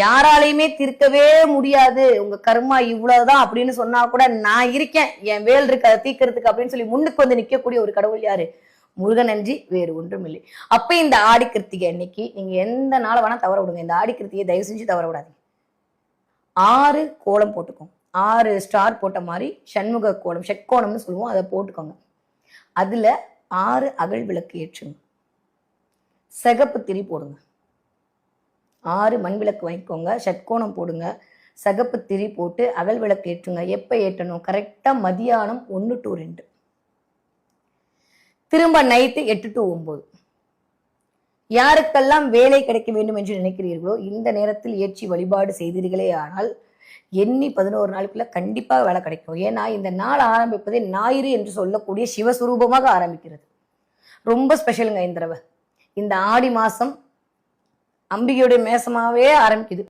யாராலையுமே தீர்க்கவே முடியாது. உங்க கர்மா இவ்வளவுதான் அப்படின்னு சொன்னா கூட நான் இருக்கேன். என் வேல் இருக்கு அதை தீர்க்கறதுக்கு அப்படின்னு சொல்லி முன்னுக்கு வந்து நிக்கக்கூடிய ஒரு கடவுள் யாரு? முருகனன்றி வேறு ஒன்றும் இல்லை அப்ப இந்த ஆடி கிருத்திகை அன்னைக்கு நீங்க எந்த நாளை வேணா தவற விடுங்க. இந்த ஆடி கிருத்திகை தயவு செஞ்சு தவற விடாதீங்க. ஆறு கோலம் போட்டுக்கோங்க. ஆறு ஸ்டார் போட்ட மாதிரி சண்முக கோலம் செக்கோணம்னு சொல்லுவோம். அதை போட்டுக்கோங்க. அதுல ஆறு அகல் விளக்கு ஏற்றுங்க. சிகப்பு திரி போடுங்க. ஆறு மண் விளக்கு வாங்கிக்கோங்க. ஷட்கோணம் போடுங்க. சகப்பு திரி போட்டு அகல் விளக்கு ஏற்றுங்க. எப்போ ஏற்றணும்? கரெக்டாக மதியானம் ஒன்று டு ரெண்டு. திரும்ப நைட்டு எட்டு டு ஒம்பது யாருக்கெல்லாம் வேலை கிடைக்க வேண்டும் என்று நினைக்கிறீர்களோ இந்த நேரத்தில் ஏற்றி வழிபாடு செய்தீர்களே ஆனால் எண்ணி பதினோரு நாளுக்குள்ள கண்டிப்பாக வேலை கிடைக்கும். ஏன்னா இந்த நாள் ஆரம்பிப்பதே ஞாயிறு என்று சொல்லக்கூடிய சிவஸ்வரூபமாக ஆரம்பிக்கிறது. ரொம்ப ஸ்பெஷலுங்க இந்த தடவை. இந்த ஆடி மாதம் அம்பிகையுடைய மேசமாகவே ஆரம்பிக்குது.